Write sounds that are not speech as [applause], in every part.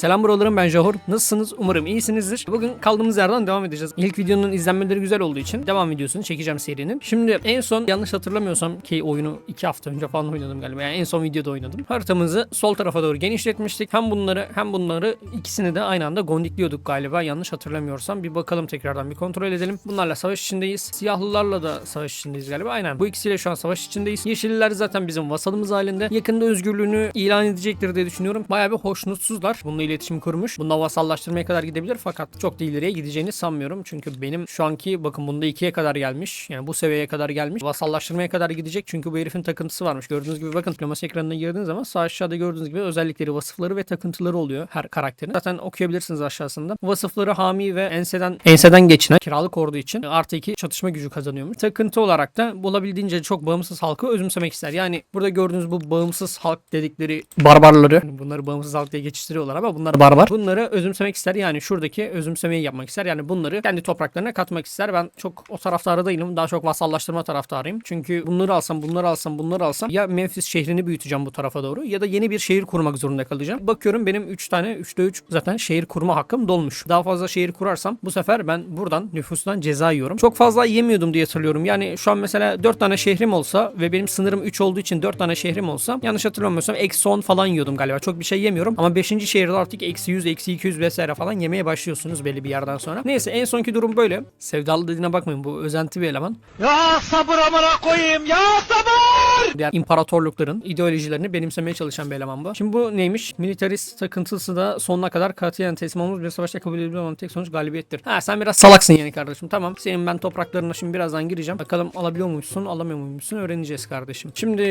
Selam buralarım ben Jahur. Nasılsınız? Umarım iyisinizdir. Bugün kaldığımız yerden devam edeceğiz. İlk videonun izlenmeleri güzel olduğu için devam videosunu çekeceğim serinin. Şimdi en son yanlış hatırlamıyorsam ki oyunu 2 hafta önce falan oynadım galiba. Yani en son videoda oynadım. Haritamızı sol tarafa doğru genişletmiştik. Hem bunları hem bunları ikisini de aynı anda gondikliyorduk galiba. Yanlış hatırlamıyorsam bir bakalım tekrardan bir kontrol edelim. Bunlarla savaş içindeyiz. Siyahlılarla da savaş içindeyiz galiba. Aynen. Bu ikisiyle şu an savaş içindeyiz. Yeşilliler zaten bizim vasalımız halinde. Yakında özgürlüğünü ilan edecektir diye düşünüyorum. Bayağı bir hoşnutsuzlar. Bununla iletişim kurmuş. Bununla vasallaştırmaya kadar gidebilir fakat çok da ileriye gideceğini sanmıyorum. Çünkü benim şu anki bakın bunda ikiye kadar gelmiş. Yani bu seviyeye kadar gelmiş. Vasallaştırmaya kadar gidecek. Çünkü bu herifin takıntısı varmış. Gördüğünüz gibi bakın diplomasi ekranına girdiğiniz zaman sağ aşağıda gördüğünüz gibi özellikleri, vasıfları ve takıntıları oluyor her karakterin. Zaten okuyabilirsiniz aşağısında. Vasıfları hami ve enseden enseden geçinen kiralık ordu için artı iki çatışma gücü kazanıyormuş. Takıntı olarak da bulabildiğince çok bağımsız halkı özümsemek ister. Yani burada gördüğünüz bu bağımsız halk dedikleri barbarları bunları bağımsız halk diye geçiştiriyorlar ama bunlar barbar. Bunları özümsemek ister. Yani şuradaki özümsemeyi yapmak ister. Yani bunları kendi topraklarına katmak ister. Ben çok o taraftarı değilim. Daha çok vasallaştırma taraftarıyım. Çünkü bunları alsam, bunları alsam, bunları alsam ya Memphis şehrini büyüteceğim bu tarafa doğru ya da yeni bir şehir kurmak zorunda kalacağım. Bakıyorum benim 3 tane 3'te 3 zaten şehir kurma hakkım dolmuş. Daha fazla şehir kurarsam bu sefer ben buradan nüfustan ceza yiyorum. Çok fazla yemiyordum diye hatırlıyorum. Yani şu an mesela 4 tane şehrim olsa ve benim sınırım 3 olduğu için 4 tane şehrim olsa yanlış hatırlamıyorsam eksi 10 falan yiyordum galiba. Çok bir şey yemiyorum. Ama 5. şehirde artık eksi 100, eksi 200 vesaire falan yemeye başlıyorsunuz belli bir yerden sonra. Neyse en sonki durum böyle. Sevdalı dediğine bakmayın bu özenti bir eleman. Ya sabır amına koyayım ya sabır! diğer imparatorlukların ideolojilerini benimsemeye çalışan bir eleman bu. Şimdi bu neymiş? Militarist takıntısı da sonuna kadar katiyen teslim olmuş bir savaşta kabul edilebilir olan tek sonuç galibiyettir. Ha sen biraz salaksın yani kardeşim. Tamam. Senin ben topraklarına şimdi birazdan gireceğim. Bakalım alabiliyor muymuşsun, alamıyor muymuşsun öğreneceğiz kardeşim. Şimdi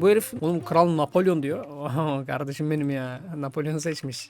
bu herif oğlum kral Napolyon diyor. [laughs] Oha, kardeşim benim ya. Napolyon seçmiş.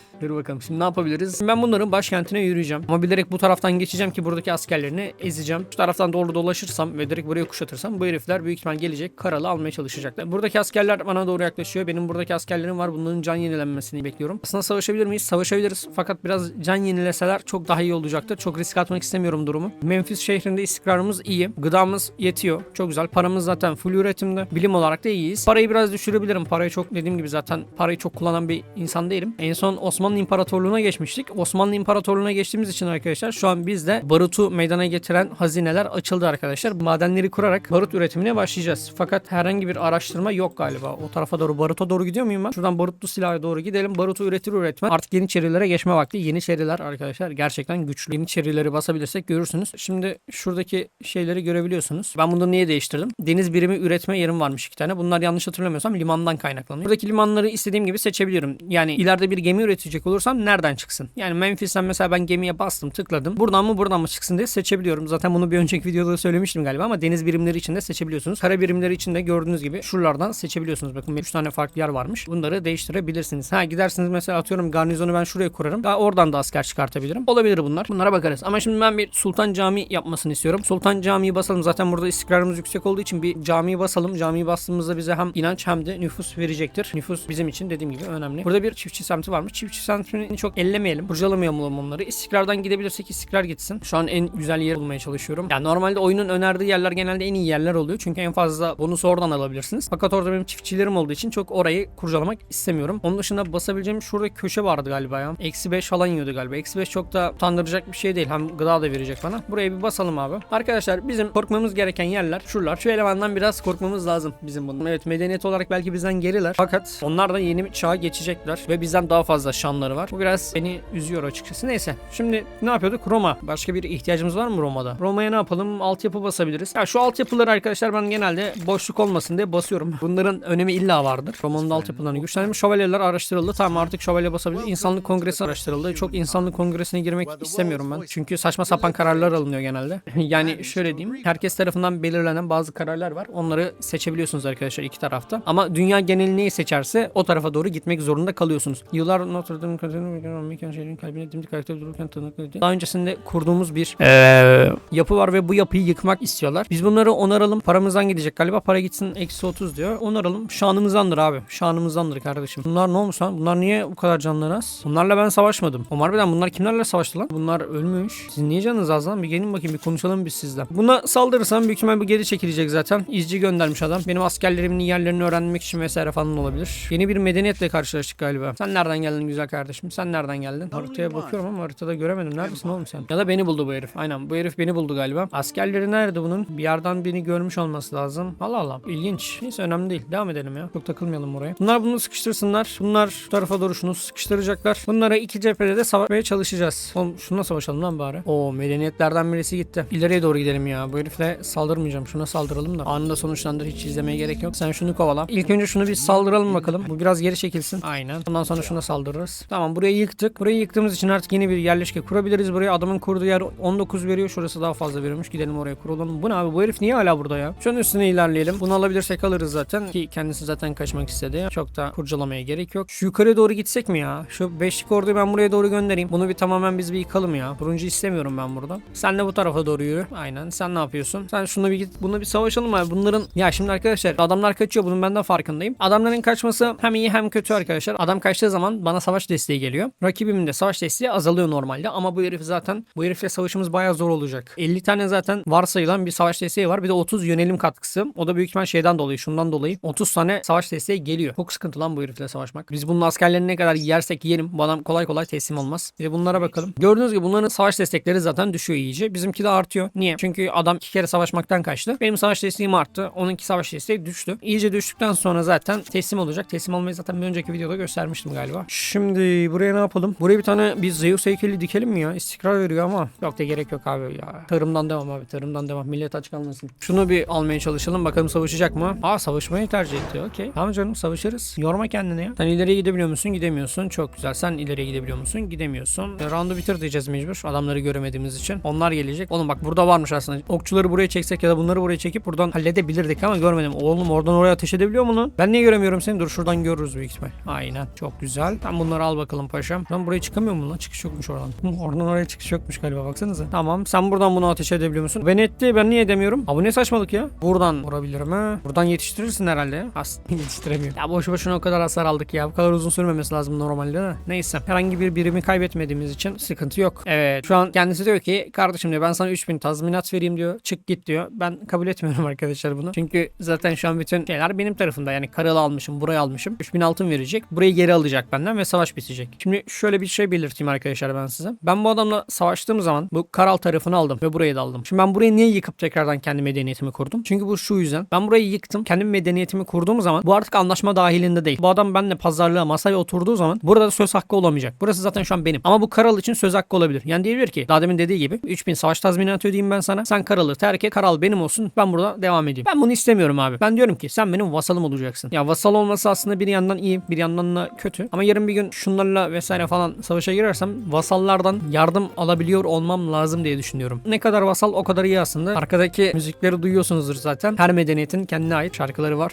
Dur bakalım şimdi ne yapabiliriz? Ben bunların başkentine yürüyeceğim. Ama bilerek bu taraftan geçeceğim ki buradaki askerlerini ezeceğim. Şu taraftan doğru dolaşırsam ve direkt buraya kuşatırsam bu herifler büyük ihtimal gelecek karalı almaya çalışacaklar. Buradaki askerler bana doğru yaklaşıyor. Benim buradaki askerlerim var. Bunların can yenilenmesini bekliyorum. Aslında savaşabilir miyiz? Savaşabiliriz. Fakat biraz can yenileseler çok daha iyi olacaktır. Çok risk atmak istemiyorum durumu. Memphis şehrinde istikrarımız iyi. Gıdamız yetiyor. Çok güzel. Paramız zaten full üretimde. Bilim olarak da iyiyiz. Parayı biraz düşürebilirim. Parayı çok dediğim gibi zaten parayı çok kullanan bir insan değilim. En son Osmanlı İmparatorluğu'na geçmiştik. Osmanlı İmparatorluğu'na geçtiğimiz için arkadaşlar şu an bizde barutu meydana getiren hazineler açıldı arkadaşlar. Madenleri kurarak barut üretimine başlayacağız. Fakat herhangi bir araştırma yok galiba. O tarafa doğru baruta doğru gidiyor muyum ben? Şuradan barutlu silaha doğru gidelim. Barutu üretir üretmez. Artık yeni çerilere geçme vakti. Yeni çeriler arkadaşlar gerçekten güçlü. Yeni çerileri basabilirsek görürsünüz. Şimdi şuradaki şeyleri görebiliyorsunuz. Ben bunu niye değiştirdim? Deniz birimi üretme yerim varmış iki tane. Bunlar yanlış hatırlamıyorsam limandan kaynaklanıyor. Buradaki limanları istediğim gibi seçebiliyorum. Yani ileride bir gemi üretecek olursam nereden çıksın? Yani Memphis'ten mesela ben gemiye bastım tıkladım. Buradan mı buradan mı çıksın diye seçebiliyorum. Zaten bunu bir önceki videoda söylemiştim galiba ama deniz birimleri için de seçebiliyorsunuz. Kara birimleri için de gördüğünüz gibi şuralardan seçebiliyorsunuz. Bakın 3 tane farklı yer varmış. Bunları değiştirebilirsiniz. Ha gidersiniz mesela atıyorum garnizonu ben şuraya kurarım. Daha oradan da asker çıkartabilirim. Olabilir bunlar. Bunlara bakarız. Ama şimdi ben bir Sultan Camii yapmasını istiyorum. Sultan Camii'yi basalım. Zaten burada istikrarımız yüksek olduğu için bir camiyi basalım. Camiyi bastığımızda bize hem inanç hem de nüfus verecektir. Nüfus bizim için dediğim gibi önemli. Burada bir çiftçi semti varmış. Çiftçi semtini çok ellemeyelim. Kurcalamayalım onları. İstikrardan gidebilirsek istikrar gitsin. Şu an en güzel yer bulmaya çalışıyorum. Yani normalde oyunun önerdiği yerler genelde en iyi yerler oluyor. Çünkü en fazla bonusu oradan alabilirsiniz. Fakat orada benim çiftçilerim olduğu için çok orayı kurcalamak istemiyorum. Onun dışında basabileceğim şurada köşe vardı galiba ya. Eksi 5 falan yiyordu galiba. Eksi 5 çok da utandıracak bir şey değil. Hem gıda da verecek bana. Buraya bir basalım abi. Arkadaşlar bizim korkmamız gereken yerler şuralar. Şu elemandan biraz korkmamız lazım bizim bunun. Evet medeniyet olarak belki bizden geriler. Fakat onlar da yeni bir çağa geçecekler. Ve bizden daha fazla şanları var. Bu biraz beni üzüyor açıkçası. Neyse. Şimdi ne yapıyorduk? Roma. Başka bir ihtiyacımız var mı Roma'da? Roma'ya ne yapalım? Altyapı basabiliriz. Ya şu altyapıları arkadaşlar ben genelde boşluk olmasın diye basıyorum. Bunların önemi illa vardır. Roma'nın da altyapılarını güçlendirmiş. Şövalyeler araştırıldı. Tamam artık şövalye basabilir. İnsanlık kongresi araştırıldı. Çok insanlık kongresine girmek istemiyorum ben. Çünkü saçma sapan kararlar alınıyor genelde. [laughs] yani şöyle diyeyim. Herkes tarafından belirlenen bazı kararlar var. Onları seçebiliyorsunuz arkadaşlar iki tarafta. Ama dünya geneli neyi seçerse o tarafa doğru gitmek zorunda kalıyorsunuz. Yıllar Notre saldırdığım kadının Amerikan şehrin kalbine dimdik ayakta dururken tanıklı Daha öncesinde kurduğumuz bir eee, yapı var ve bu yapıyı yıkmak istiyorlar. Biz bunları onaralım. Paramızdan gidecek galiba. Para gitsin eksi 30 diyor. Onaralım. Şanımızdandır abi. Şanımızdandır kardeşim. Bunlar ne olmuş lan? Bunlar niye bu kadar canları az? Bunlarla ben savaşmadım. O harbiden bunlar kimlerle savaştı lan? Bunlar ölmüş. Sizin niye canınız az lan? Bir gelin bakayım bir konuşalım biz sizle. Buna saldırırsam büyük ihtimal bu geri çekilecek zaten. İzci göndermiş adam. Benim askerlerimin yerlerini öğrenmek için vesaire falan olabilir. Yeni bir medeniyetle karşılaştık galiba. Sen nereden geldin güzel kardeşim? Sen nereden geldin? Haritaya bakıyorum ama haritada göremedim. Neredesin oğlum sen? Ya da beni buldu bu herif. Aynen bu herif beni buldu galiba. Askerleri nerede bunun? Bir yerden beni görmüş olması lazım. Allah Allah. İlginç. Neyse önemli değil. Devam edelim ya. Çok takılmayalım oraya. Bunlar bunu sıkıştırsınlar. Bunlar şu tarafa doğru şunu sıkıştıracaklar. Bunlara iki cephede de savaşmaya çalışacağız. Oğlum şuna savaşalım lan bari. Oo medeniyetlerden birisi gitti. İleriye doğru gidelim ya. Bu herifle saldırmayacağım. Şuna saldıralım da. Anında sonuçlandır. Hiç izlemeye gerek yok. Sen şunu kovala. İlk önce şunu bir saldıralım bakalım. Bu biraz geri çekilsin. Aynen. Ondan sonra şuna saldırırız. Tamam burayı yıktık. Burayı yıktığımız için artık yeni bir yerleşke kurabiliriz. Buraya adamın kurduğu yer 19 veriyor. Şurası daha fazla veriyormuş. Gidelim oraya kuralım. Bu ne abi? Bu herif niye hala burada ya? Şunun üstüne ilerleyelim. Bunu alabilirsek alırız zaten. Ki kendisi zaten kaçmak istedi. Çok da kurcalamaya gerek yok. Şu yukarıya doğru gitsek mi ya? Şu beşlik orduyu ben buraya doğru göndereyim. Bunu bir tamamen biz bir yıkalım ya. Turuncu istemiyorum ben burada. Sen de bu tarafa doğru yürü. Aynen. Sen ne yapıyorsun? Sen şunu bir git. Bunu bir savaşalım abi. Bunların ya şimdi arkadaşlar adamlar kaçıyor. Bunun ben de farkındayım. Adamların kaçması hem iyi hem kötü arkadaşlar. Adam kaçtığı zaman bana savaş desteği geliyor. Rakibimin de savaş desteği azalıyor normalde ama bu herif zaten bu herifle savaşımız bayağı zor olacak. 50 tane zaten varsayılan bir savaş desteği var. Bir de 30 yönelim katkısı. O da büyük ihtimal şeyden dolayı, şundan dolayı 30 tane savaş desteği geliyor. Çok sıkıntı lan bu herifle savaşmak. Biz bunun askerlerini ne kadar yersek yiyelim. Bu adam kolay kolay teslim olmaz. Bir de bunlara bakalım. Gördüğünüz gibi bunların savaş destekleri zaten düşüyor iyice. Bizimki de artıyor. Niye? Çünkü adam iki kere savaşmaktan kaçtı. Benim savaş desteğim arttı. Onunki savaş desteği düştü. İyice düştükten sonra zaten teslim olacak. Teslim olmayı zaten bir önceki videoda göstermiştim galiba. Şimdi buraya ne yapalım? Buraya bir tane bir Zeus heykeli dikelim mi ya? İstikrar veriyor ama yok da gerek yok abi ya. Tarımdan devam abi. Tarımdan devam. Millet aç kalmasın. Şunu bir almaya çalışalım. Bakalım savaşacak mı? Aa savaşmayı tercih etti. Okey. Tamam canım savaşırız. Yorma kendini ya. Sen ileriye gidebiliyor musun? Gidemiyorsun. Çok güzel. Sen ileriye gidebiliyor musun? Gidemiyorsun. E, round'u bitir diyeceğiz mecbur. Adamları göremediğimiz için. Onlar gelecek. Oğlum bak burada varmış aslında. Okçuları buraya çeksek ya da bunları buraya çekip buradan halledebilirdik ama görmedim. Oğlum oradan oraya ateş edebiliyor mu lan? Ben niye göremiyorum seni? Dur şuradan görürüz büyük ihtimal. Aynen. Çok güzel. Tam bunları al bakalım paşam. Lan buraya çıkamıyor mu lan? Çıkış yokmuş oradan. Hı, oradan oraya çıkış yokmuş galiba baksanıza. Tamam. Sen buradan bunu ateş edebiliyor musun? Ben etti. Ben niye edemiyorum? Abi ne saçmalık ya? Buradan vurabilir mi? Buradan yetiştirirsin herhalde ya. Aslında [laughs] yetiştiremiyor. Ya boşu boşuna o kadar hasar aldık ya. Bu kadar uzun sürmemesi lazım normalde de. Neyse. Herhangi bir birimi kaybetmediğimiz için sıkıntı yok. Evet. Şu an kendisi diyor ki kardeşim diyor ben sana 3000 tazminat vereyim diyor. Çık git diyor. Ben kabul etmiyorum [laughs] arkadaşlar bunu. Çünkü zaten şu an bütün şeyler benim tarafımda. Yani karalı almışım, burayı almışım. 3000 altın verecek. Burayı geri alacak benden ve savaş bitecek. Şimdi şöyle bir şey belirteyim arkadaşlar ben size. Ben bu adamla savaştığım zaman bu Karal tarafını aldım ve burayı da aldım. Şimdi ben burayı niye yıkıp tekrardan kendi medeniyetimi kurdum? Çünkü bu şu yüzden. Ben burayı yıktım. Kendi medeniyetimi kurduğum zaman bu artık anlaşma dahilinde değil. Bu adam benimle pazarlığa masaya oturduğu zaman burada da söz hakkı olamayacak. Burası zaten şu an benim. Ama bu Karal için söz hakkı olabilir. Yani diyebilir ki daha demin dediği gibi 3000 savaş tazminatı ödeyeyim ben sana. Sen Karal'ı terk et. Karal benim olsun. Ben burada devam edeyim. Ben bunu istemiyorum abi. Ben diyorum ki sen benim vasalım olacaksın. Ya vasal olması aslında bir yandan iyi, bir yandan da kötü. Ama yarın bir gün şunlarla vesaire falan savaşa girersem vasallardan yardım alabiliyor olmam lazım diye düşünüyorum. Ne kadar vasal o kadar iyi aslında. Arkadaki müzikleri duyuyorsunuzdur zaten. Her medeniyetin kendine ait şarkıları var.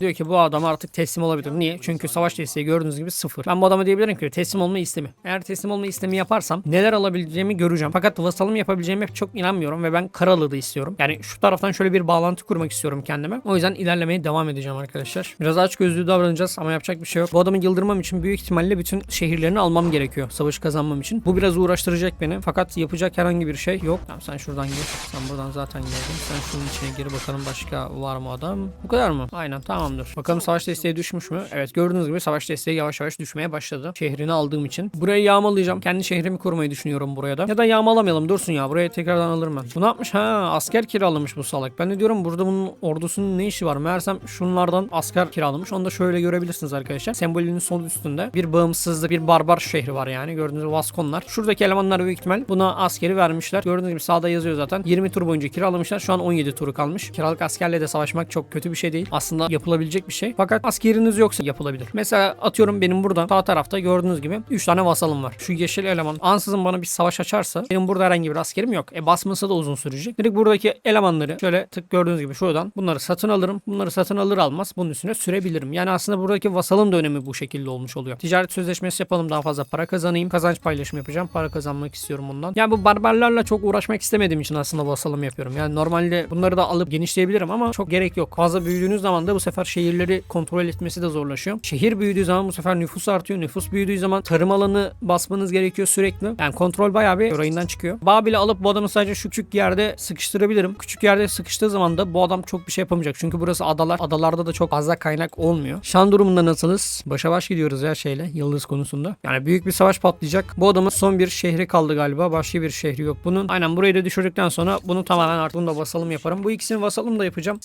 Diyor ki bu adam artık teslim olabilir. Niye? Çünkü savaş desteği gördüğünüz gibi sıfır. Ben bu adama diyebilirim ki teslim olma istemi. Eğer teslim olma istemi yaparsam neler alabileceğimi göreceğim. Fakat vasalım yapabileceğime çok inanmıyorum ve ben Karalı da istiyorum. Yani şu taraftan şöyle bir bağlantı kurmak istiyorum kendime. O yüzden ilerlemeye devam edeceğim arkadaşlar. Biraz aç gözlü davranacağız ama yapacak bir şey yok. Bu adamı yıldırmam için büyük ihtimalle bütün şehirlerini almam gerekiyor. Savaşı kazanmam için. Bu biraz uğraştıracak beni. Fakat yapacak herhangi bir şey yok. Tamam sen şuradan gir. Sen buradan zaten geldin. Sen şunun içine gir bakalım başka var mı adam? Bu kadar mı? Aynen tamamdır. Bakalım savaş desteği düşmüş mü? Evet gördüğünüz gibi savaş desteği yavaş yavaş düşmeye başladı. Şehrini aldığım için. Burayı yağmalayacağım. Kendi şehrimi kurmayı düşünüyorum buraya da. Ya da yağmalamayalım dursun ya. Buraya tekrardan alırım ben. Bu ne yapmış? Ha asker kiralamış bu salak. Ben de diyorum burada bunun ordusunun ne işi var? Meğersem şunlardan asker kiralamış. Onu da şöyle görebilirsiniz arkadaşlar. Sembolünün sol üstünde bir bağımsızlık, bir barbar şehri var yani. Gördüğünüz gibi Vaskonlar. Şuradaki elemanlar büyük ihtimal buna askeri vermişler. Gördüğünüz gibi sağda yazıyor zaten. 20 tur boyunca kiralamışlar. Şu an 17 turu kalmış. Kiralık askerle de savaşmak çok kötü bir şey değil. Aslında yapılabilir yapılabilecek bir şey. Fakat askeriniz yoksa yapılabilir. Mesela atıyorum benim burada sağ tarafta gördüğünüz gibi 3 tane vasalım var. Şu yeşil eleman ansızın bana bir savaş açarsa benim burada herhangi bir askerim yok. E basması da uzun sürecek. Direkt buradaki elemanları şöyle tık gördüğünüz gibi şuradan bunları satın alırım. Bunları satın alır almaz bunun üstüne sürebilirim. Yani aslında buradaki vasalın da önemi bu şekilde olmuş oluyor. Ticaret sözleşmesi yapalım daha fazla para kazanayım. Kazanç paylaşımı yapacağım. Para kazanmak istiyorum bundan. Yani bu barbarlarla çok uğraşmak istemediğim için aslında vasalım yapıyorum. Yani normalde bunları da alıp genişleyebilirim ama çok gerek yok. Fazla büyüdüğünüz zaman da bu sefer şehirleri kontrol etmesi de zorlaşıyor. Şehir büyüdüğü zaman bu sefer nüfus artıyor. Nüfus büyüdüğü zaman tarım alanı basmanız gerekiyor sürekli. Yani kontrol bayağı bir rayından çıkıyor. Babil'i alıp bu adamı sadece şu küçük yerde sıkıştırabilirim. Küçük yerde sıkıştığı zaman da bu adam çok bir şey yapamayacak. Çünkü burası adalar. Adalarda da çok fazla kaynak olmuyor. Şan durumunda nasılız? Başa baş gidiyoruz ya şeyle. Yıldız konusunda. Yani büyük bir savaş patlayacak. Bu adamın son bir şehri kaldı galiba. Başka bir şehri yok bunun. Aynen burayı da düşürdükten sonra bunu tamamen artık bunu da vasalım yaparım. Bu ikisini vasalım da yapacağım.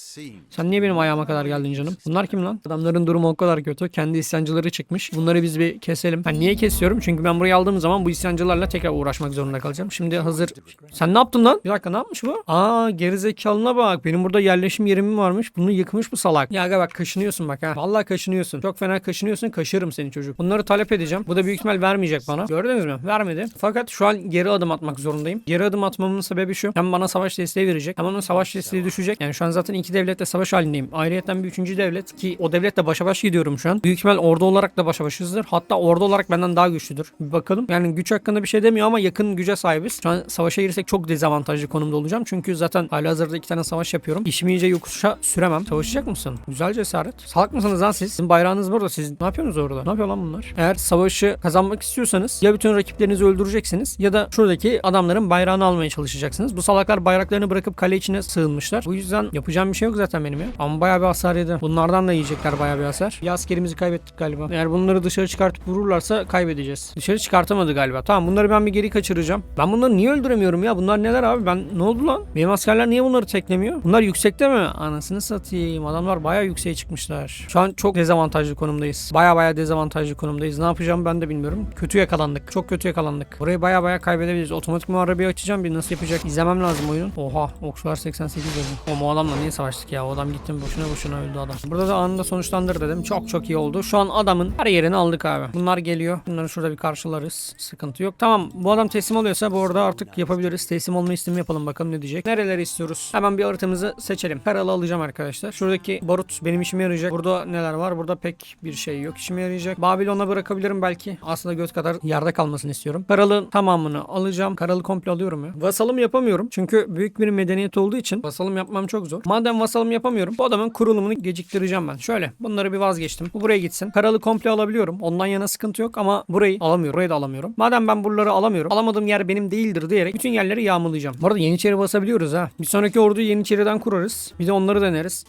Sen niye benim ayağıma kadar geldin canım? Bunlar kim lan? Adamların durumu o kadar kötü. Kendi isyancıları çıkmış. Bunları biz bir keselim. Ben niye kesiyorum? Çünkü ben burayı aldığım zaman bu isyancılarla tekrar uğraşmak zorunda kalacağım. Şimdi hazır. Sen ne yaptın lan? Bir dakika ne yapmış bu? Aa gerizekalına bak. Benim burada yerleşim yerim varmış. Bunu yıkmış bu salak. Ya aga bak kaşınıyorsun bak ha. Vallahi kaşınıyorsun. Çok fena kaşınıyorsun. Kaşırım seni çocuk. Bunları talep edeceğim. Bu da büyük ihtimal vermeyecek bana. Gördünüz mü? Vermedi. Fakat şu an geri adım atmak zorundayım. Geri adım atmamın sebebi şu. Hem bana savaş desteği verecek. Hem onun savaş desteği düşecek. Yani şu an zaten iki devletle savaş halindeyim. Ayrıyeten bir üçüncü devlet ki o devletle başa baş gidiyorum şu an. Büyük ihtimal ordu olarak da başa başızdır. Hatta ordu olarak benden daha güçlüdür. Bir bakalım. Yani güç hakkında bir şey demiyor ama yakın güce sahibiz. Şu an savaşa girsek çok dezavantajlı konumda olacağım. Çünkü zaten halihazırda iki tane savaş yapıyorum. İşimi iyice yokuşa süremem. Savaşacak mısın? Güzel cesaret. Salak mısınız lan siz? Sizin bayrağınız burada. Siz ne yapıyorsunuz orada? Ne yapıyor lan bunlar? Eğer savaşı kazanmak istiyorsanız ya bütün rakiplerinizi öldüreceksiniz ya da şuradaki adamların bayrağını almaya çalışacaksınız. Bu salaklar bayraklarını bırakıp kale içine sığınmışlar. Bu yüzden yapacağım bir şey yok zaten benim ya. Ama bayağı bir hasar yedi. Bunlardan da yiyecekler bayağı bir hasar. Bir askerimizi kaybettik galiba. Eğer bunları dışarı çıkartıp vururlarsa kaybedeceğiz. Dışarı çıkartamadı galiba. Tamam bunları ben bir geri kaçıracağım. Ben bunları niye öldüremiyorum ya? Bunlar neler abi? Ben ne oldu lan? Benim askerler niye bunları teklemiyor? Bunlar yüksekte mi? Anasını satayım. Adamlar bayağı yükseğe çıkmışlar. Şu an çok dezavantajlı konumdayız. Bayağı bayağı dezavantajlı konumdayız. Ne yapacağım ben de bilmiyorum. Kötü yakalandık. Çok kötü yakalandık. Burayı bayağı bayağı kaybedebiliriz. Otomatik muharebeyi açacağım. Bir nasıl yapacak? İzlemem lazım oyunun. Oha. Okçular 88 dedim. O adamla niye savaştık ya? O adam gittim boşuna boşuna öldü adam. Burada da anında sonuçlandır dedim. Çok çok iyi oldu. Şu an adamın her yerini aldık abi. Bunlar geliyor. Bunları şurada bir karşılarız. Sıkıntı yok. Tamam bu adam teslim oluyorsa bu arada artık yapabiliriz. Teslim olma istemi yapalım bakalım ne diyecek. Nereleri istiyoruz? Hemen bir haritamızı seçelim. Karalı alacağım arkadaşlar. Şuradaki barut benim işime yarayacak. Burada neler var? Burada pek bir şey yok. İşime yarayacak. Babilon'a bırakabilirim belki. Aslında göz kadar yerde kalmasını istiyorum. Karalın tamamını alacağım. Karalı komple alıyorum ya. Vasalım yapamıyorum. Çünkü büyük bir medeniyet olduğu için vasalım yapmam çok zor. Madem vasalım yapamıyorum bu adamın kurulumunu geciktireceğim ben. Şöyle bunları bir vazgeçtim. Bu buraya gitsin. Karalı komple alabiliyorum. Ondan yana sıkıntı yok ama burayı alamıyorum. Burayı da alamıyorum. Madem ben buraları alamıyorum. Alamadığım yer benim değildir diyerek bütün yerleri yağmalayacağım. Bu arada Yeniçeri basabiliyoruz ha. Bir sonraki orduyu Yeniçeri'den kurarız. Bir de onları deneriz.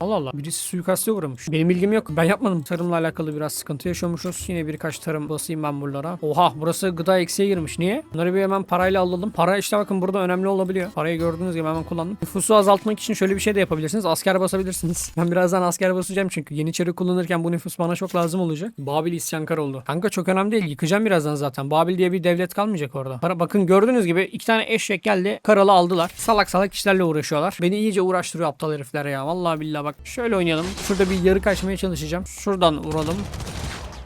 Allah Allah. Birisi suikaste uğramış. Benim bilgim yok. Ben yapmadım. Tarımla alakalı biraz sıkıntı yaşıyormuşuz. Yine birkaç tarım basayım ben buralara. Oha burası gıda eksiğe girmiş. Niye? Bunları bir hemen parayla alalım. Para işte bakın burada önemli olabiliyor. Parayı gördüğünüz gibi hemen kullandım. Nüfusu azaltmak için şöyle bir şey de yapabilirsiniz. Asker basabilirsiniz. [laughs] Ben birazdan asker basacağım çünkü Yeniçeri kullanırken bu nüfus bana çok lazım olacak. Babil isyankar oldu. Kanka çok önemli değil. Yıkacağım birazdan zaten. Babil diye bir devlet kalmayacak orada. Para, bakın gördüğünüz gibi iki tane eşek geldi. Karalı aldılar. Salak salak işlerle uğraşıyorlar. Beni iyice uğraştırıyor aptal herifler ya. Vallahi billahi bak. Şöyle oynayalım. Şurada bir yarı kaçmaya çalışacağım. Şuradan vuralım.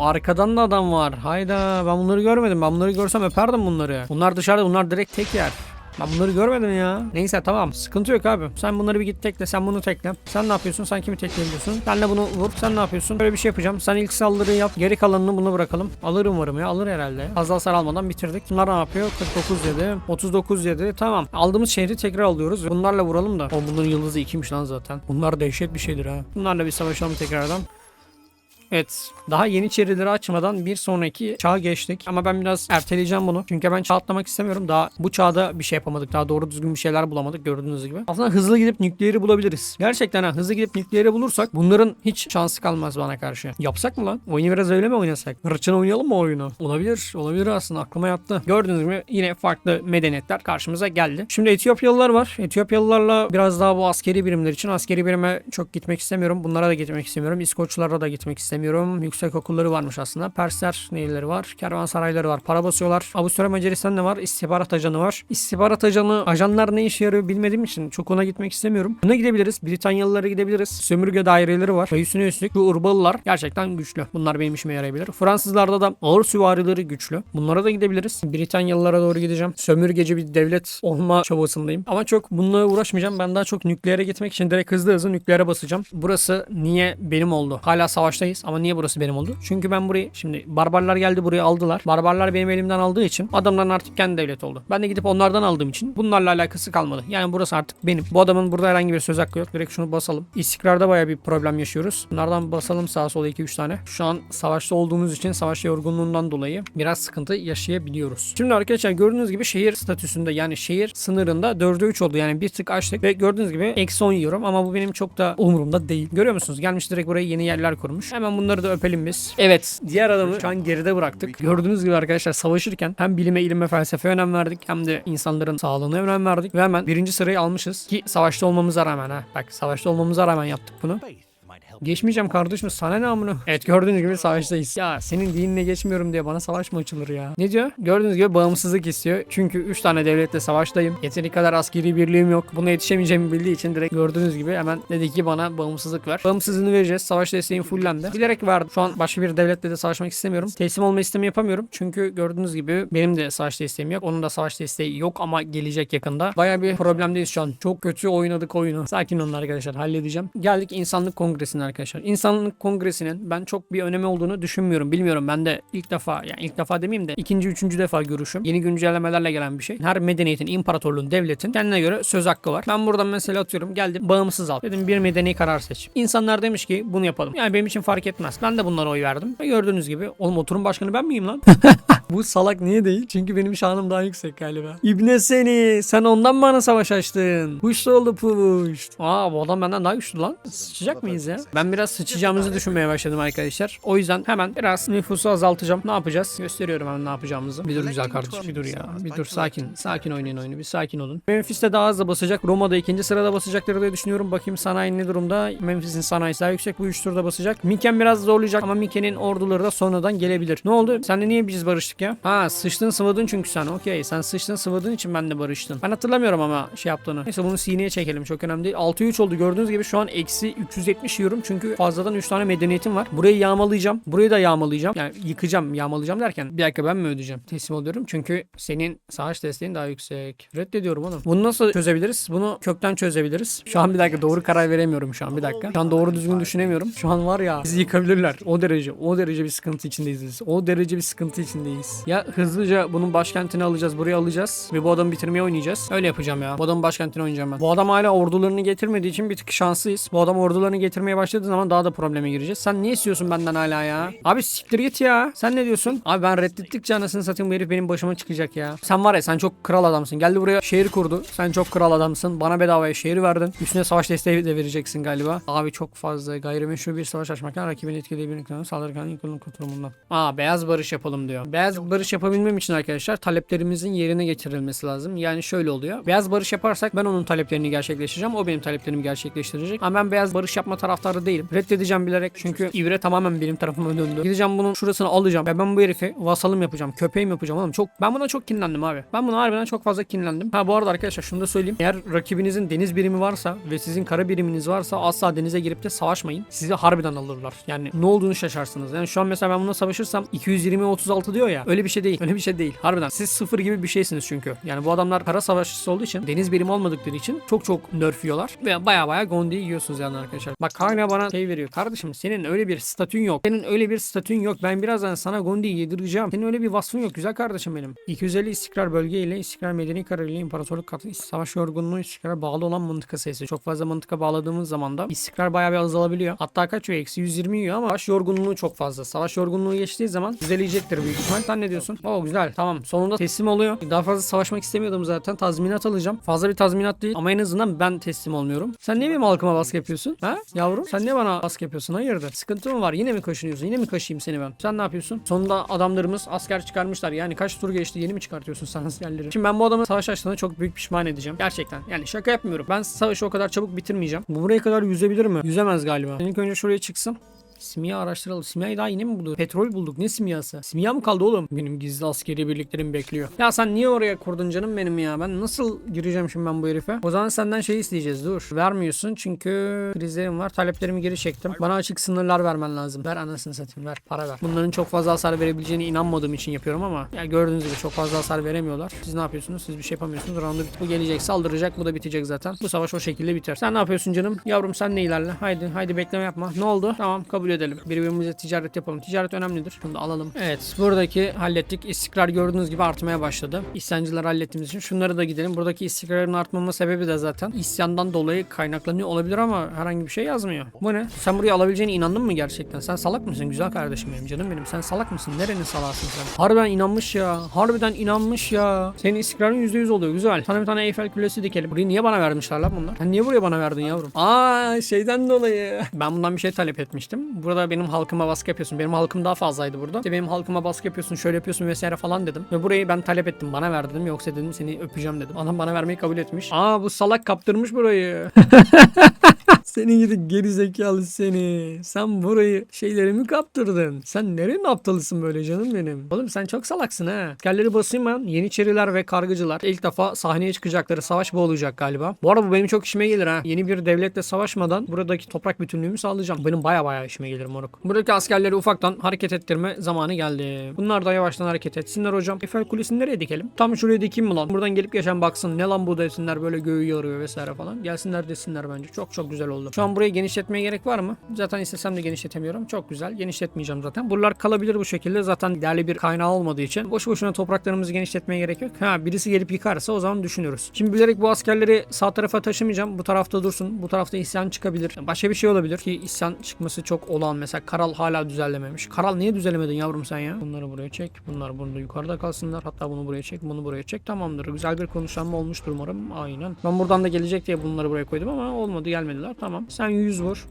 Arkadan da adam var. Hayda ben bunları görmedim. Ben bunları görsem öperdim bunları. Bunlar dışarıda bunlar direkt tek yer. Ben bunları görmedim ya. Neyse tamam sıkıntı yok abi. Sen bunları bir git tekle sen bunu tekle. Sen ne yapıyorsun? Sen kimi tekleyebiliyorsun? Sen de bunu vur. Sen ne yapıyorsun? Böyle bir şey yapacağım. Sen ilk saldırıyı yap. Geri kalanını buna bırakalım. Alır umarım ya. Alır herhalde. Fazla hasar almadan bitirdik. Bunlar ne yapıyor? 49 yedi. 39 yedi. Tamam. Aldığımız şehri tekrar alıyoruz. Bunlarla vuralım da. O bunların yıldızı 2'miş lan zaten. Bunlar dehşet bir şeydir ha. Bunlarla bir savaşalım tekrardan. Evet. Daha yeni çevreleri açmadan bir sonraki çağa geçtik. Ama ben biraz erteleyeceğim bunu. Çünkü ben çağ atlamak istemiyorum. Daha bu çağda bir şey yapamadık. Daha doğru düzgün bir şeyler bulamadık gördüğünüz gibi. Aslında hızlı gidip nükleeri bulabiliriz. Gerçekten ha hızlı gidip nükleeri bulursak bunların hiç şansı kalmaz bana karşı. Yapsak mı lan? Oyunu biraz öyle mi oynasak? Hırçın oynayalım mı oyunu? Olabilir. Olabilir aslında. Aklıma yattı. Gördüğünüz gibi yine farklı medeniyetler karşımıza geldi. Şimdi Etiyopyalılar var. Etiyopyalılarla biraz daha bu askeri birimler için askeri birime çok gitmek istemiyorum. Bunlara da gitmek istemiyorum. İskoçlara da gitmek istemiyorum. Bilmiyorum. Yüksek okulları varmış aslında. Persler neyleri var? Kervansarayları var. Para basıyorlar. Avusturya Macaristan ne var? İstihbarat ajanı var. İstihbarat ajanı ajanlar ne işe yarıyor bilmediğim için çok ona gitmek istemiyorum. Buna gidebiliriz. Britanyalılara gidebiliriz. Sömürge daireleri var. Ve üstlük bu Urbalılar gerçekten güçlü. Bunlar benim işime yarayabilir. Fransızlarda da ağır süvarileri güçlü. Bunlara da gidebiliriz. Britanyalılara doğru gideceğim. Sömürgeci bir devlet olma çabasındayım. Ama çok bununla uğraşmayacağım. Ben daha çok nükleere gitmek için direkt hızlı hızlı nükleere basacağım. Burası niye benim oldu? Hala savaştayız ama niye burası benim oldu? Çünkü ben burayı şimdi barbarlar geldi burayı aldılar. Barbarlar benim elimden aldığı için adamların artık kendi devlet oldu. Ben de gidip onlardan aldığım için bunlarla alakası kalmadı. Yani burası artık benim. Bu adamın burada herhangi bir söz hakkı yok. Direkt şunu basalım. İstikrarda baya bir problem yaşıyoruz. Bunlardan basalım sağa sola 2-3 tane. Şu an savaşta olduğumuz için savaş yorgunluğundan dolayı biraz sıkıntı yaşayabiliyoruz. Şimdi arkadaşlar gördüğünüz gibi şehir statüsünde yani şehir sınırında 4'e 3 oldu. Yani bir tık açtık ve gördüğünüz gibi eksi 10 yiyorum ama bu benim çok da umurumda değil. Görüyor musunuz? Gelmiş direkt buraya yeni yerler kurmuş. Hemen bunları da öpelim biz. Evet diğer adamı şu an geride bıraktık. Gördüğünüz gibi arkadaşlar savaşırken hem bilime, ilime, felsefeye önem verdik hem de insanların sağlığına önem verdik ve hemen birinci sırayı almışız ki savaşta olmamıza rağmen ha. Bak savaşta olmamıza rağmen yaptık bunu. Geçmeyeceğim kardeşim sana ne amına? Evet gördüğünüz gibi savaştayız. Ya senin dinine geçmiyorum diye bana savaş mı açılır ya? Ne diyor? Gördüğünüz gibi bağımsızlık istiyor. Çünkü 3 tane devletle savaştayım. Yeteri kadar askeri birliğim yok. Buna yetişemeyeceğimi bildiği için direkt gördüğünüz gibi hemen dedi ki bana bağımsızlık ver. Bağımsızlığını vereceğiz. Savaş desteğim fullendi. Bilerek verdim. Şu an başka bir devletle de savaşmak istemiyorum. Teslim olma istemi yapamıyorum. Çünkü gördüğünüz gibi benim de savaş desteğim yok. Onun da savaş desteği yok ama gelecek yakında. Baya bir problemdeyiz şu an. Çok kötü oynadık oyunu. Sakin olun arkadaşlar. Halledeceğim. Geldik insanlık kongresine arkadaşlar. İnsanlık kongresinin ben çok bir önemi olduğunu düşünmüyorum. Bilmiyorum ben de ilk defa yani ilk defa demeyeyim de ikinci üçüncü defa görüşüm. Yeni güncellemelerle gelen bir şey. Her medeniyetin, imparatorluğun, devletin kendine göre söz hakkı var. Ben buradan mesela atıyorum geldim bağımsız al. Dedim bir medeni karar seç. İnsanlar demiş ki bunu yapalım. Yani benim için fark etmez. Ben de bunlara oy verdim. Ve gördüğünüz gibi oğlum oturum başkanı ben miyim lan? [laughs] Bu salak niye değil? Çünkü benim şanım daha yüksek galiba. İbne seni. Sen ondan bana savaş açtın. Push oldu push. Aa bu adam benden daha güçlü lan. Sıçacak mıyız ya? Ben biraz sıçacağımızı düşünmeye başladım arkadaşlar. O yüzden hemen biraz nüfusu azaltacağım. Ne yapacağız? Gösteriyorum hemen ne yapacağımızı. Bir dur güzel kardeşim. Bir dur ya. Bir dur sakin. Sakin oynayın oyunu. Bir sakin olun. Memphis'te daha hızlı basacak. Roma'da ikinci sırada basacakları diye düşünüyorum. Bakayım sanayi ne durumda? Memphis'in sanayisi daha yüksek. Bu üç turda basacak. Miken biraz zorlayacak ama Miken'in orduları da sonradan gelebilir. Ne oldu? Senle niye biz barıştık ya? Ha sıçtın sıvadın çünkü sen. Okey. Sen sıçtın sıvadın için ben de barıştın. Ben hatırlamıyorum ama şey yaptığını. Neyse bunu sineye çekelim. Çok önemli değil. 6'ya 3 oldu. Gördüğünüz gibi şu an eksi 370 yiyorum. Çünkü fazladan 3 tane medeniyetim var. Burayı yağmalayacağım. Burayı da yağmalayacağım. Yani yıkacağım. Yağmalayacağım derken bir dakika ben mi ödeyeceğim? Teslim oluyorum. Çünkü senin savaş desteğin daha yüksek. Reddediyorum oğlum. Bunu nasıl çözebiliriz? Bunu kökten çözebiliriz. Şu an bir dakika doğru karar veremiyorum şu an bir dakika. Şu an doğru düzgün düşünemiyorum. Şu an var ya bizi yıkabilirler. O derece. O derece bir sıkıntı içindeyiz biz. O derece bir sıkıntı içindeyiz. Ya hızlıca bunun başkentini alacağız. Buraya alacağız. Ve bu adamı bitirmeye oynayacağız. Öyle yapacağım ya. Bu adamın başkentini oynayacağım ben. Bu adam hala ordularını getirmediği için bir tık şanslıyız. Bu adam ordularını getirmeye başladığı zaman daha da probleme gireceğiz. Sen niye istiyorsun benden hala ya? Abi siktir git ya. Sen ne diyorsun? Abi ben reddettikçe anasını satayım bu herif benim başıma çıkacak ya. Sen var ya sen çok kral adamsın. Geldi buraya şehir kurdu. Sen çok kral adamsın. Bana bedavaya şehir verdin. Üstüne savaş desteği de vereceksin galiba. Abi çok fazla gayrimeşru bir savaş açmaktan rakibin etkilediği bir noktadan saldırgan yıkılın kurtulumundan. Aa beyaz barış yapalım diyor. Beyaz barış yapabilmem için arkadaşlar taleplerimizin yerine getirilmesi lazım. Yani şöyle oluyor. Beyaz barış yaparsak ben onun taleplerini gerçekleştireceğim. O benim taleplerimi gerçekleştirecek. Ama ben beyaz barış yapma taraftarı değilim. Reddedeceğim bilerek çünkü İbre tamamen benim tarafıma döndü. Gideceğim bunun şurasını alacağım. Ve ben bu herifi vasalım yapacağım. Köpeğim yapacağım oğlum. Çok ben buna çok kinlendim abi. Ben buna harbiden çok fazla kinlendim. Ha bu arada arkadaşlar şunu da söyleyeyim. Eğer rakibinizin deniz birimi varsa ve sizin kara biriminiz varsa asla denize girip de savaşmayın. Sizi harbiden alırlar. Yani ne olduğunu şaşarsınız. Yani şu an mesela ben bununla savaşırsam 220 36 diyor ya. Öyle bir şey değil. [laughs] Öyle bir şey değil. Harbiden. Siz sıfır gibi bir şeysiniz çünkü. Yani bu adamlar kara savaşçısı olduğu için deniz birimi olmadıkları için çok çok nerf. Ve baya baya Gondi'yi yiyorsunuz yani arkadaşlar. Bak hala bana şey veriyor. Kardeşim senin öyle bir statün yok. Senin öyle bir statün yok. Ben birazdan sana Gondi'yi yedireceğim. Senin öyle bir vasfın yok. Güzel kardeşim benim. 250 istikrar bölge ile istikrar medeni karar ile imparatorluk katı savaş yorgunluğu istikrar bağlı olan mıntıka sayısı. Çok fazla mıntıka bağladığımız zaman da istikrar bayağı bir azalabiliyor. Hatta kaç yiyor? Eksi 120 yiyor ama savaş yorgunluğu çok fazla. Savaş yorgunluğu geçtiği zaman düzeleyecektir büyük ihtimal. Sen ne diyorsun? Oo güzel. Tamam. Sonunda teslim oluyor. Daha fazla savaşmak istemiyordum zaten. Tazminat alacağım. Fazla bir tazminat değil ama en azından ben teslim olmuyorum. Sen niye benim halkıma baskı yapıyorsun? Ha? Yavrum sen niye bana baskı yapıyorsun? Hayırdır? Sıkıntı mı var? Yine mi kaşınıyorsun? Yine mi kaşıyım seni ben? Sen ne yapıyorsun? Sonunda adamlarımız asker çıkarmışlar. Yani kaç tur geçti? Yeni mi çıkartıyorsun sen [laughs] askerleri? Şimdi ben bu adamı savaş açtığına çok büyük pişman edeceğim. Gerçekten. Yani şaka yapmıyorum. Ben savaşı o kadar çabuk bitirmeyeceğim. Bu buraya kadar yüzebilir mi? Yüzemez galiba. İlk önce şuraya çıksın. Simya araştıralım. Simyayı daha yeni mi bulduk? Petrol bulduk. Ne simyası? Simya mı kaldı oğlum? Benim gizli askeri birliklerim bekliyor. Ya sen niye oraya kurdun canım benim ya? Ben nasıl gireceğim şimdi ben bu herife? O zaman senden şey isteyeceğiz. Dur. Vermiyorsun çünkü krizlerim var. Taleplerimi geri çektim. Bana açık sınırlar vermen lazım. Ver anasını satayım. Ver. Para ver. Bunların çok fazla hasar verebileceğine inanmadığım için yapıyorum ama ya gördüğünüz gibi çok fazla hasar veremiyorlar. Siz ne yapıyorsunuz? Siz bir şey yapamıyorsunuz. Round'u bu gelecek, saldıracak. Bu da bitecek zaten. Bu savaş o şekilde biter. Sen ne yapıyorsun canım? Yavrum sen ne ilerle? Haydi, haydi bekleme yapma. Ne oldu? Tamam kabul edelim. Birbirimize ticaret yapalım. Ticaret önemlidir. Bunu da alalım. Evet. Buradaki hallettik. İstikrar gördüğünüz gibi artmaya başladı. İsyancıları hallettiğimiz için şunları da gidelim. Buradaki istikrarın artmama sebebi de zaten isyandan dolayı kaynaklanıyor olabilir ama herhangi bir şey yazmıyor. Bu ne? Sen buraya alabileceğine inandın mı gerçekten? Sen salak mısın güzel kardeşim benim canım benim? Sen salak mısın? Nerenin salağısın sen? Harbiden inanmış ya. Harbiden inanmış ya. Senin istikrarın %100 oluyor. Güzel. Sana bir tane Eyfel Kulesi dikelim. Burayı niye bana vermişler lan bunlar? Sen niye buraya bana verdin yavrum? Aa şeyden dolayı. Ben bundan bir şey talep etmiştim. Burada benim halkıma baskı yapıyorsun. Benim halkım daha fazlaydı burada. İşte benim halkıma baskı yapıyorsun. Şöyle yapıyorsun vesaire falan dedim. Ve burayı ben talep ettim. Bana ver dedim. Yoksa dedim seni öpeceğim dedim. Adam bana vermeyi kabul etmiş. Aa bu salak kaptırmış burayı. [laughs] Senin gidi geri zekalı seni. Sen burayı şeylerimi kaptırdın. Sen nerenin aptalısın böyle canım benim? Oğlum sen çok salaksın ha. Askerleri basayım ben. Yeniçeriler ve kargıcılar ilk defa sahneye çıkacakları savaş bu olacak galiba. Bu arada bu benim çok işime gelir ha. Yeni bir devletle savaşmadan buradaki toprak bütünlüğümü sağlayacağım. Benim baya baya işime gelir moruk. Buradaki askerleri ufaktan hareket ettirme zamanı geldi. Bunlar da yavaştan hareket etsinler hocam. Eiffel Kulesi'ni nereye dikelim? Tam şuraya dikeyim mi lan? Buradan gelip geçen baksın. Ne lan bu desinler böyle göğü yarıyor vesaire falan. Gelsinler desinler bence. Çok çok güzel oldu. Şu an burayı genişletmeye gerek var mı? Zaten istesem de genişletemiyorum. Çok güzel. Genişletmeyeceğim zaten. Buralar kalabilir bu şekilde. Zaten değerli bir kaynağı olmadığı için. Boşu boşuna topraklarımızı genişletmeye gerek yok. Ha birisi gelip yıkarsa o zaman düşünürüz. Şimdi bilerek bu askerleri sağ tarafa taşımayacağım. Bu tarafta dursun. Bu tarafta isyan çıkabilir. Başka bir şey olabilir ki isyan çıkması çok olan. Mesela Karal hala düzenlememiş. Karal niye düzenlemedin yavrum sen ya? Bunları buraya çek. Bunlar burada yukarıda kalsınlar. Hatta bunu buraya çek. Bunu buraya çek. Tamamdır. Güzel bir konuşanma olmuştur umarım. Aynen. Ben buradan da gelecek diye bunları buraya koydum ama olmadı gelmediler. Tamam. Sen 100 vur.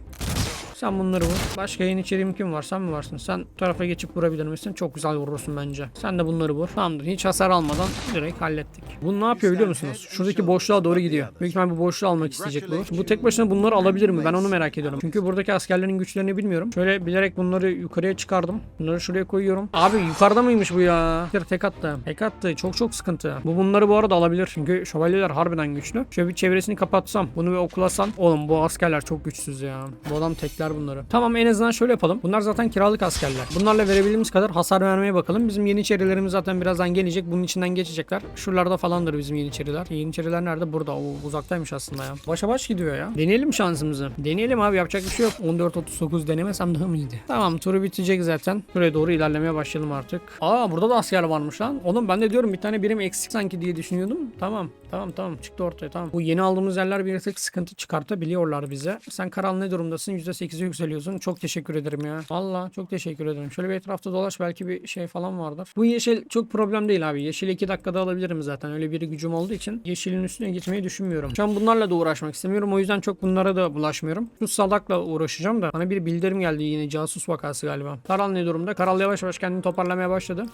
Sen bunları vur. Başka yeniçerim kim var? Sen mi varsın? Sen tarafa geçip vurabilir misin? Çok güzel vurursun bence. Sen de bunları vur. Tamamdır. Hiç hasar almadan direkt hallettik. Bunu ne yapıyor biliyor musunuz? Şuradaki boşluğa doğru gidiyor. Büyük ihtimal bu boşluğu almak isteyecek bu. Bu tek başına bunları alabilir mi? Ben onu merak ediyorum. Çünkü buradaki askerlerin güçlerini bilmiyorum. Şöyle bilerek bunları yukarıya çıkardım. Bunları şuraya koyuyorum. Abi yukarıda mıymış bu ya? Bir tek attı. Tek attı. Çok çok sıkıntı. Bu bunları bu arada alabilir. Çünkü şövalyeler harbiden güçlü. Şöyle bir çevresini kapatsam. Bunu bir okulasam. Oğlum bu askerler çok güçsüz ya. Bu adam tekler bunları. Tamam en azından şöyle yapalım. Bunlar zaten kiralık askerler. Bunlarla verebildiğimiz kadar hasar vermeye bakalım. Bizim yeniçerilerimiz zaten birazdan gelecek. Bunun içinden geçecekler. Şuralarda falandır bizim yeniçeriler. Yeniçeriler nerede? Burada. Oo, uzaktaymış aslında ya. Başa baş gidiyor ya. Deneyelim şansımızı. Deneyelim abi yapacak bir şey yok. 14.39 denemesem daha mıydı? Tamam turu bitecek zaten. Buraya doğru ilerlemeye başlayalım artık. Aa burada da asker varmış lan. Oğlum ben de diyorum bir tane birim eksik sanki diye düşünüyordum. Tamam. Tamam tamam çıktı ortaya tamam. Bu yeni aldığımız yerler bir tık sıkıntı çıkartabiliyorlar bize. Sen Karal ne durumdasın? %8'e yükseliyorsun. Çok teşekkür ederim ya. Valla çok teşekkür ederim. Şöyle bir etrafta dolaş belki bir şey falan vardır. Bu yeşil çok problem değil abi. Yeşil 2 dakikada alabilirim zaten. Öyle bir gücüm olduğu için yeşilin üstüne gitmeyi düşünmüyorum. Şu an bunlarla da uğraşmak istemiyorum. O yüzden çok bunlara da bulaşmıyorum. Şu salakla uğraşacağım da. Bana bir bildirim geldi yine casus vakası galiba. Karal ne durumda? Karal yavaş yavaş kendini toparlamaya başladı.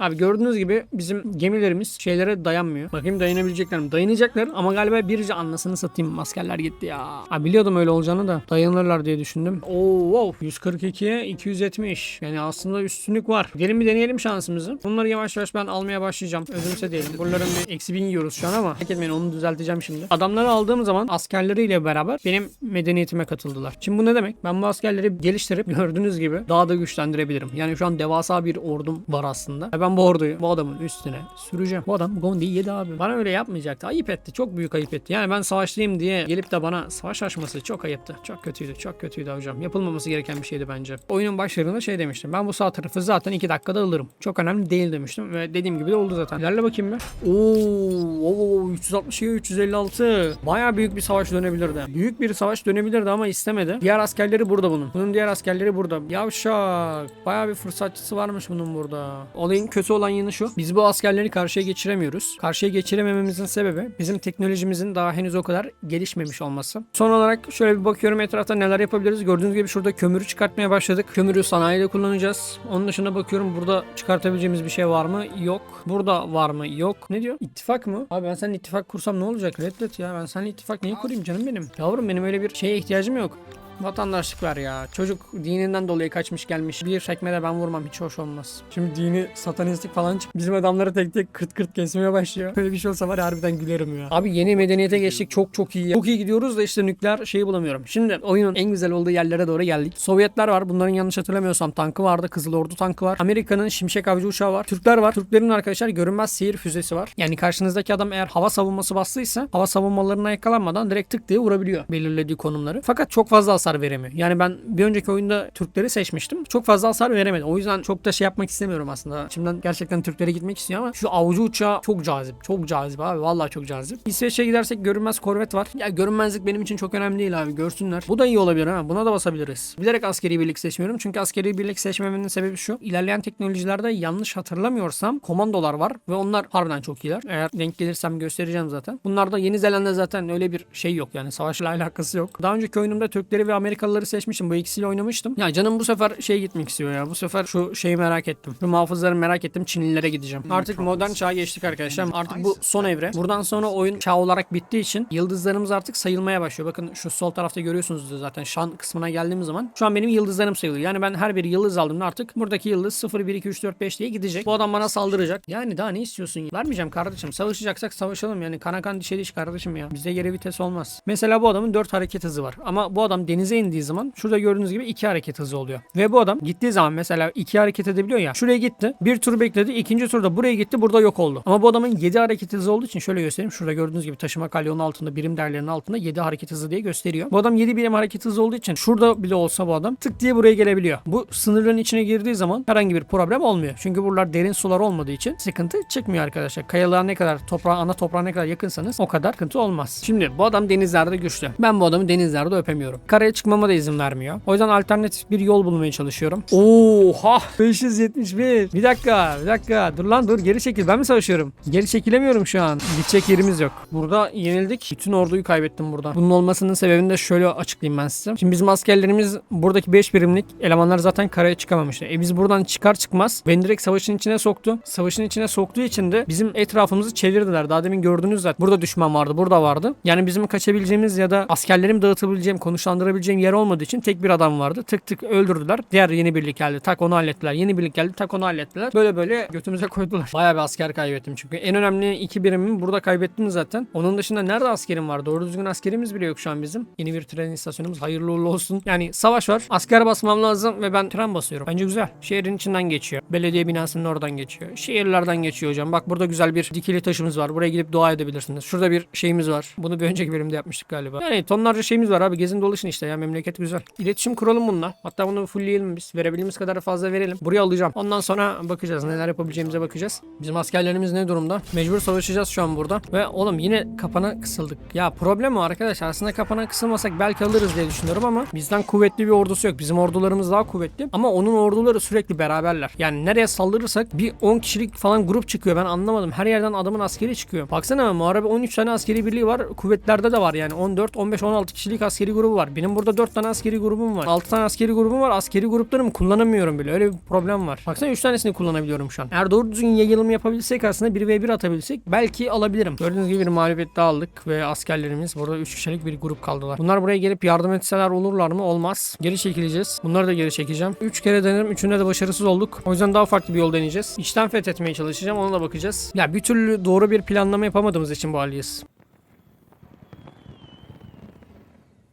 Abi gördüğünüz gibi bizim gemilerimiz şeylere dayanmıyor. Bakayım dayanabilecekler mi? Dayanacaklar ama galiba birce anlasını satayım. Askerler gitti ya. Abi biliyordum öyle olacağını da dayanırlar diye düşündüm. Oo wow. 142'ye 270. Yani aslında üstünlük var. Gelin bir deneyelim şansımızı. Bunları yavaş yavaş ben almaya başlayacağım. Özümse diyelim. Bunların bir eksi bin yiyoruz şu an ama. Merak etmeyin onu düzelteceğim şimdi. Adamları aldığım zaman askerleriyle beraber benim medeniyetime katıldılar. Şimdi bu ne demek? Ben bu askerleri geliştirip [laughs] gördüğünüz gibi daha da güçlendirebilirim. Yani şu an devasa bir ordum var aslında. Ve ben bu orduyu bu adamın üstüne süreceğim. Bu adam Gondi'yi yedi abi. Bana öyle yapmayacaktı. Ayıp etti. Çok büyük ayıp etti. Yani ben savaşlıyım diye gelip de bana savaş açması çok ayıptı. Çok kötüydü. Çok kötüydü hocam. Yapılmaması gereken bir şeydi bence. Oyunun başlarında şey demiştim. Ben bu sağ tarafı zaten 2 dakikada alırım. Çok önemli değil demiştim. Ve dediğim gibi de oldu zaten. İlerle bakayım bir. Oo, oo 360'ya 356. Baya büyük bir savaş dönebilirdi. Büyük bir savaş dönebilirdi ama istemedi. Diğer askerleri burada bunun. Bunun diğer askerleri burada. Yavşak. Baya bir fırsatçısı varmış bunun burada. Olayın kötü olan yanı şu. Biz bu askerleri karşıya geçiremiyoruz. Karşıya geçiremememizin sebebi bizim teknolojimizin daha henüz o kadar gelişmemiş olması. Son olarak şöyle bir bakıyorum etrafta neler yapabiliriz. Gördüğünüz gibi şurada kömürü çıkartmaya başladık. Kömürü sanayide kullanacağız. Onun dışında bakıyorum burada çıkartabileceğimiz bir şey var mı? Yok. Burada var mı? Yok. Ne diyor? İttifak mı? Abi ben seninle ittifak kursam ne olacak? Reddet ya. Ben seninle ittifak niye kurayım canım benim? Yavrum benim öyle bir şeye ihtiyacım yok. Vatandaşlık ver ya. Çocuk dininden dolayı kaçmış gelmiş. Bir tekmede ben vurmam hiç hoş olmaz. Şimdi dini satanistik falan çık. Bizim adamları tek tek kırt kırt kesmeye başlıyor. Böyle bir şey olsa var ya harbiden gülerim ya. Abi yeni medeniyete geçtik. Çok çok iyi. Çok iyi gidiyoruz da işte nükleer şeyi bulamıyorum. Şimdi oyunun en güzel olduğu yerlere doğru geldik. Sovyetler var. Bunların yanlış hatırlamıyorsam tankı vardı. Kızıl Ordu tankı var. Amerika'nın Şimşek Avcı uçağı var. Türkler var. Türklerin arkadaşlar görünmez seyir füzesi var. Yani karşınızdaki adam eğer hava savunması bastıysa hava savunmalarına yakalanmadan direkt tık diye vurabiliyor belirlediği konumları. Fakat çok fazla hasar veremiyor. Yani ben bir önceki oyunda Türkleri seçmiştim. Çok fazla hasar veremedi. O yüzden çok da şey yapmak istemiyorum aslında. Şimdiden gerçekten Türklere gitmek istiyor ama şu avcı uçağı çok cazip. Çok cazip abi. Vallahi çok cazip. İsveç'e gidersek görünmez korvet var. Ya görünmezlik benim için çok önemli değil abi. Görsünler. Bu da iyi olabilir ha. Buna da basabiliriz. Bilerek askeri birlik seçmiyorum. Çünkü askeri birlik seçmemenin sebebi şu. İlerleyen teknolojilerde yanlış hatırlamıyorsam komandolar var ve onlar harbiden çok iyiler. Eğer denk gelirsem göstereceğim zaten. Bunlarda Yeni Zelanda zaten öyle bir şey yok yani savaşla [laughs] alakası yok. Daha önceki oyunumda Türkleri ve Amerikalıları seçmiştim. Bu ikisiyle oynamıştım. Ya canım bu sefer şey gitmek istiyor ya. Bu sefer şu şeyi merak ettim. Şu muhafızları merak ettim. Çinlilere gideceğim. Artık modern çağa geçtik arkadaşlar. Artık bu son evre. Buradan sonra oyun çağ olarak bittiği için yıldızlarımız artık sayılmaya başlıyor. Bakın şu sol tarafta görüyorsunuz zaten şan kısmına geldiğimiz zaman şu an benim yıldızlarım sayılıyor. Yani ben her bir yıldız aldığımda artık buradaki yıldız 0 1 2 3 4 5 diye gidecek. Bu adam bana saldıracak. Yani daha ne istiyorsun? ya? Vermeyeceğim kardeşim. Savaşacaksak savaşalım yani. Kana kan dişe diş kardeşim ya. Bizde geri vites olmaz. Mesela bu adamın 4 hareket hızı var. Ama bu adam denize indiği zaman şurada gördüğünüz gibi 2 hareket hızı oluyor. Ve bu adam gittiği zaman mesela 2 hareket edebiliyor ya. Şuraya gitti. Bir tur bekledi. ikinci turda buraya gitti. Burada yok oldu. Ama bu adamın 7 hareket hızı olduğu için şöyle göstereyim. Şurada gördüğünüz gibi taşıma kalyonun altında birim değerlerinin altında 7 hareket hızı diye gösteriyor. Bu adam 7 birim hareket hızı olduğu için şurada bile olsa bu adam tık diye buraya gelebiliyor. Bu sınırların içine girdiği zaman herhangi bir problem olmuyor. Çünkü buralar derin sular olmadığı için sıkıntı çıkmıyor arkadaşlar. Kayalığa ne kadar toprağa ana toprağa ne kadar yakınsanız o kadar sıkıntı olmaz. Şimdi bu adam denizlerde güçlü. Ben bu adamı denizlerde öpemiyorum. Karaya çıkmama da izin vermiyor. O yüzden alternatif bir yol bulmaya çalışıyorum. Oha 571. Bir dakika bir dakika dur lan dur geri çekil ben mi savaşıyorum? Geri çekilemiyorum şu an. Gidecek yerimiz yok. Burada yenildik. Bütün orduyu kaybettim burada. Bunun olmasının sebebini de şöyle açıklayayım ben size. Şimdi bizim askerlerimiz buradaki 5 birimlik elemanlar zaten karaya çıkamamıştı. E biz buradan çıkar çıkmaz beni direkt savaşın içine soktu. Savaşın içine soktuğu için de bizim etrafımızı çevirdiler. Daha demin gördünüz zaten. Burada düşman vardı. Burada vardı. Yani bizim kaçabileceğimiz ya da askerlerimi dağıtabileceğim, konuşlandırabileceğim yer olmadığı için tek bir adam vardı. Tık tık öldürdüler. Diğer yeni birlik geldi. Tak onu hallettiler. Yeni birlik geldi. Tak onu hallettiler. Böyle böyle götümüze [laughs] koydular. Bayağı bir asker kaybettim çünkü. En önemli iki birimimi burada kaybettim zaten. Onun dışında nerede askerim var? Doğru düzgün askerimiz bile yok şu an bizim. Yeni bir tren istasyonumuz hayırlı uğurlu olsun. Yani savaş var. Asker basmam lazım ve ben tren basıyorum. Bence güzel. Şehrin içinden geçiyor. Belediye binasının oradan geçiyor. Şehirlerden geçiyor hocam. Bak burada güzel bir dikili taşımız var. Buraya gidip dua edebilirsiniz. Şurada bir şeyimiz var. Bunu bir önceki bölümde yapmıştık galiba. Yani tonlarca şeyimiz var abi. Gezin dolaşın işte ya. Memleket güzel. İletişim kuralım bununla. Hatta bunu fullleyelim biz. Verebildiğimiz kadar fazla verelim. Buraya alacağım. Ondan sonra bakacağız. Neler yapabileceğimize bakacağız. Bizim askerlerimiz ne durumda? Mecbur savaşacağız şu an burada. Ve oğlum yine kapana kısıldık. Ya problem o arkadaşlar. Aslında kapana kısılmasak belki alırız diye düşünüyorum ama bizden kuvvetli bir ordusu yok. Bizim ordularımız daha kuvvetli. Ama onun orduları sürekli beraberler. Yani nereye saldırırsak bir 10 kişilik falan grup çıkıyor. Ben anlamadım. Her yerden adamın askeri çıkıyor. Baksana muharebe 13 tane askeri birliği var. Kuvvetlerde de var yani 14, 15, 16 kişilik askeri grubu var. Benim burada 4 tane askeri grubum var. 6 tane askeri grubum var. Askeri gruplarımı kullanamıyorum bile. Öyle bir problem var. Baksana 3 tanesini kullanabiliyorum şu an. Eğer doğru düzgün yayılım yapabilsek aslında 1v1 atabilsek belki alabilirim. Gördüğünüz gibi bir mağlubiyet daha aldık ve askerlerimiz burada 3 kişilik bir grup kaldılar. Bunlar buraya gelip yardım etseler olurlar mı? Olmaz. Geri çekileceğiz. Bunları da geri çekeceğim. 3 kere denedim. Üçünde de başarısız olduk. O yüzden daha farklı bir yol deneyeceğiz. İçten fethetmeye çalışacağım. Ona da bakacağız. Ya bir türlü doğru bir planlama yapamadığımız için bu haldeyiz.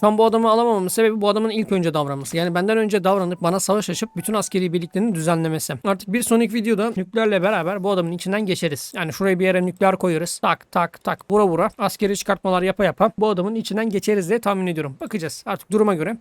Tam bu adamı alamamamın sebebi bu adamın ilk önce davranması. Yani benden önce davranıp bana savaş açıp bütün askeri birliklerini düzenlemesi. Artık bir sonraki videoda nükleerle beraber bu adamın içinden geçeriz. Yani şuraya bir yere nükleer koyarız. Tak tak tak vura vura askeri çıkartmalar yapa yapa bu adamın içinden geçeriz diye tahmin ediyorum. Bakacağız artık duruma göre.